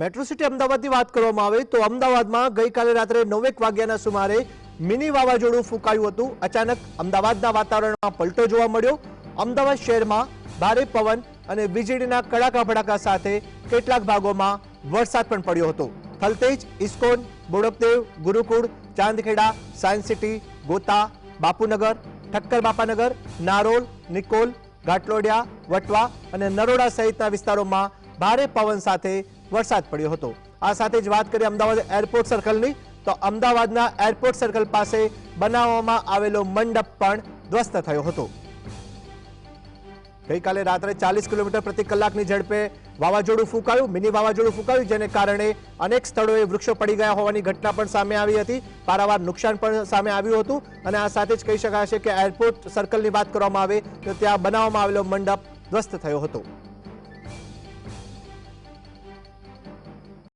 metro city અમદાવાદની વાત કરવામાં આવે તો અમદાવાદમાં ગઈકાલે રાત્રે 9 વાગ્યાના સુમારે મિની વાવાજોડું ફૂકાયું હતું અચાનક અમદાવાદના વાતાવરણમાં પલટો જોવા મળ્યો અમદાવાદ શહેરમાં ભારે પવન અને વીજળીના કડાકાભડાકા સાથે કેટલાક ભાગોમાં વરસાદ પણ પડ્યો હતો Thaltej ISKCON Bodakdev Gurukul Chandkheda Science City Gota Bapunagar Thakkarbapanagar Narol Nikol Ghatlodia Vatva અને નરોડા સહિત આ વિસ્તારોમાં ભારે પવન સાથે વરસાદ પડ્યો હતો આ સાથે જ વાત કરીએ અમદાવાદ એરપોર્ટ સર્કલ ની તો અમદાવાદ ના એરપોર્ટ સર્કલ પાસે બનાવવામાં આવેલો મંડપ પણ ध्वस्त થયો હતો ગઈકાલે રાત્રે 40 કિલોમીટર પ્રતિ કલાક ની ઝડપે વાવાઝોડું ફૂકાયું મિની વાવાઝોડું ફૂકાયું જેના કારણે અનેક સ્થળોએ વૃક્ષો પડી ગયા હોવાની ઘટના પણ સામે આવી હતી પારાવાર નુકસાન પણ સામે આવ્યું હતું અને આ સાથે જ કહી શકાય છે કે એરપોર્ટ સર્કલ ની વાત કરવામાં આવે તો ત્યાં બનાવવામાં આવેલો મંડપ ध्वस्त થયો હતો